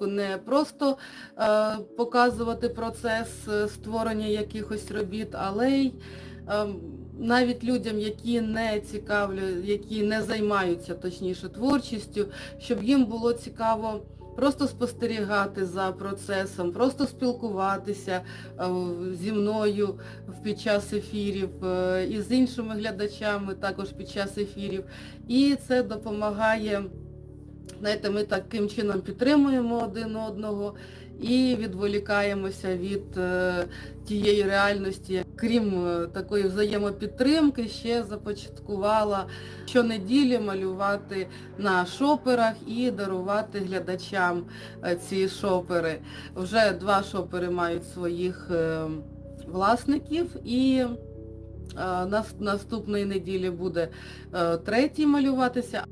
Не просто е, показувати процес е, створення якихось робіт, але й е, навіть людям, які не цікавлю, які не займаються точніше творчістю, щоб їм було цікаво просто спостерігати за процесом, просто спілкуватися е, зі мною під час ефірів е, і з іншими глядачами також під час ефірів. І це допомагає, знаєте, ми таким чином підтримуємо один одного і відволікаємося від е, тієї реальності. Крім е, такої взаємопідтримки, ще започаткувала щонеділі малювати на шоперах і дарувати глядачам е, ці шопери. Вже два шопери мають своїх власників і наступної неділі буде третій малюватися.